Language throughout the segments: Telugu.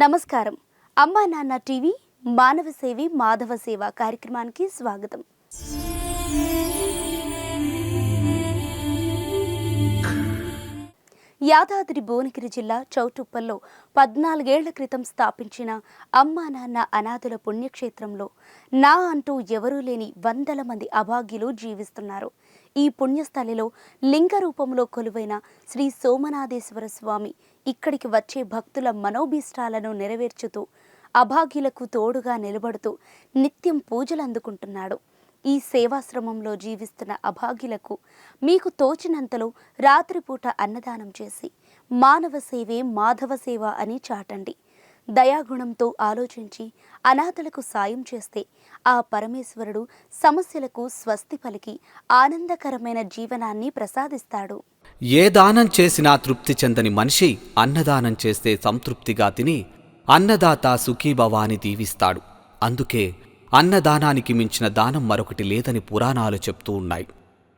నమస్కారం. అమ్మా నాన్న టీవీ మానవ సేవి మాధవ సేవ కార్యక్రమానికి స్వాగతం. యాదాద్రి భువనగిరి జిల్లా చౌటుప్పల్లో పద్నాలుగేళ్ళ క్రితం స్థాపించిన అమ్మా నాన్న అనాథుల పుణ్యక్షేత్రంలో నా అంటూ ఎవరూ లేని వందల మంది అభాగ్యులు జీవిస్తున్నారు. ఈ పుణ్యస్థలిలో లింగ రూపంలో కొలువైన శ్రీ సోమనాథేశ్వర స్వామి ఇక్కడికి వచ్చే భక్తుల మనోభీష్టాలను నెరవేర్చుతూ అభాగ్యులకు తోడుగా నిలబడుతూ నిత్యం పూజలు అందుకుంటున్నాడు. ఈ సేవాశ్రమంలో జీవిస్తున్న అభాగ్యులకు మీకు తోచినంతలో రాత్రిపూట అన్నదానం చేసి మానవ సేవే మాధవ సేవ అని చాటండి. దయాగుణంతో ఆలోచించి అనాథలకు సాయం చేస్తే ఆ పరమేశ్వరుడు సమస్యలకు స్వస్తి పలికి ఆనందకరమైన జీవనాన్ని ప్రసాదిస్తాడు. ఏ దానం చేసినా తృప్తి చెందని మనిషి అన్నదానం చేస్తే సంతృప్తిగా తిని అన్నదాత సుఖీభవ అని దీవిస్తాడు. అందుకే అన్నదానానికి మించిన దానం మరొకటి లేదని పురాణాలు చెప్తూ ఉన్నాయి.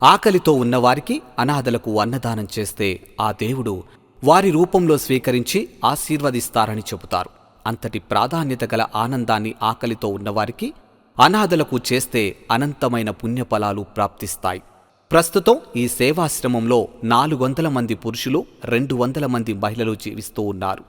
ఆకలితో ఉన్నవారికి అనాథలకు అన్నదానం చేస్తే ఆ దేవుడు వారి రూపంలో స్వీకరించి ఆశీర్వదిస్తారని చెబుతారు. అంతటి ప్రాధాన్యత గల ఆనందాన్ని ఆకలితో ఉన్నవారికి అనాథలకు చేస్తే అనంతమైన పుణ్యఫలాలు ప్రాప్తిస్తాయి. ప్రస్తుతం ఈ సేవాశ్రమంలో నాలుగు వందల మంది పురుషులు రెండు వందల మంది మహిళలు జీవిస్తూ ఉన్నారు.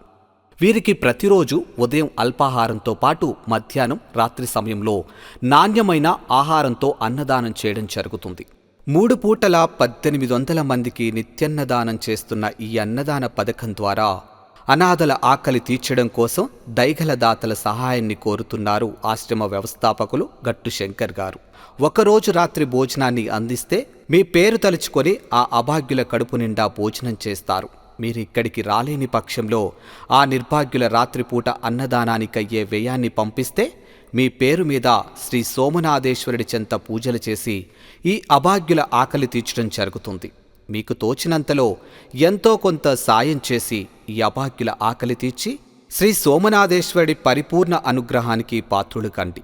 వీరికి ప్రతిరోజు ఉదయం అల్పాహారంతో పాటు మధ్యాహ్నం రాత్రి సమయంలో నాణ్యమైన ఆహారంతో అన్నదానం చేయడం జరుగుతుంది. మూడు పూటల పద్దెనిమిది వందల మందికి నిత్యన్నదానం చేస్తున్న ఈ అన్నదాన పథకం ద్వారా అనాథల ఆకలి తీర్చడం కోసం దైగల దాతల సహాయాన్ని కోరుతున్నారు ఆశ్రమ వ్యవస్థాపకులు గట్టు శంకర్ గారు. ఒకరోజు రాత్రి భోజనాన్ని అందిస్తే మీ పేరు తలుచుకొని ఆ అభాగ్యుల కడుపు నిండా భోజనం చేస్తారు. మీరు ఇక్కడికి రాలేని పక్షంలో ఆ నిర్భాగ్యుల రాత్రిపూట అన్నదానానికయ్యే వ్యయాన్ని పంపిస్తే మీ పేరు మీద శ్రీ సోమనాథేశ్వరుడి చెంత పూజలు చేసి ఈ అభాగ్యుల ఆకలి తీర్చడం జరుగుతుంది. మీకు తోచినంతలో ఎంతో కొంత సాయం చేసి ఈ అభాగ్యుల ఆకలి తీర్చి శ్రీ సోమనాథేశ్వరుడి పరిపూర్ణ అనుగ్రహానికి పాత్రులు కండి.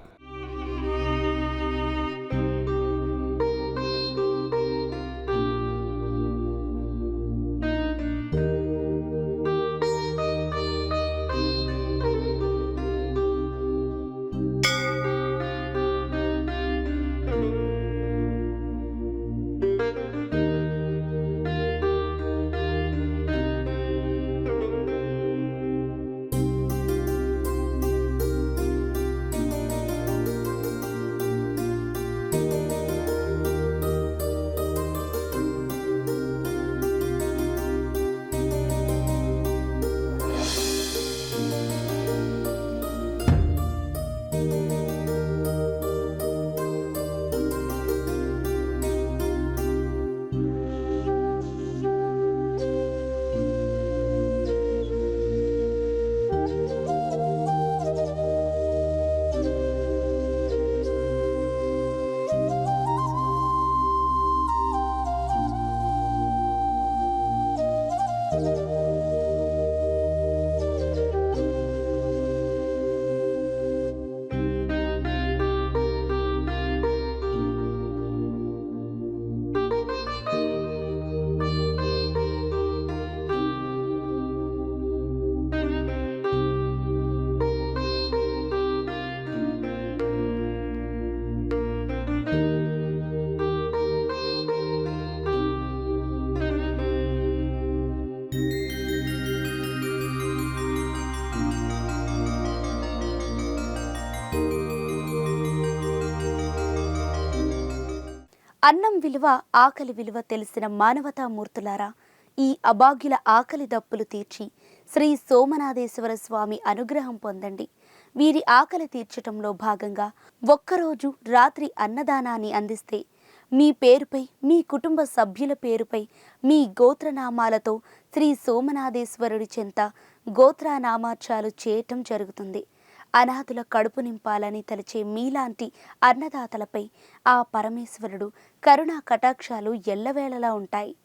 అన్నం విలువ ఆకలి విలువ తెలిసిన మానవతామూర్తులారా ఈ అభాగ్యుల ఆకలి దప్పులు తీర్చి శ్రీ సోమనాథేశ్వర స్వామి అనుగ్రహం పొందండి. వీరి ఆకలి తీర్చటంలో భాగంగా ఒక్కరోజు రాత్రి అన్నదానాన్ని అందిస్తే మీ పేరుపై మీ కుటుంబ సభ్యుల పేరుపై మీ గోత్రనామాలతో శ్రీ సోమనాథేశ్వరుడి చెంత గోత్రనామార్చాలు చేయటం జరుగుతుంది. అనాథుల కడుపు నింపాలని తలచే మీలాంటి అన్నదాతలపై ఆ పరమేశ్వరుడు కరుణా కటాక్షాలు ఎల్లవేళలా ఉంటాయి.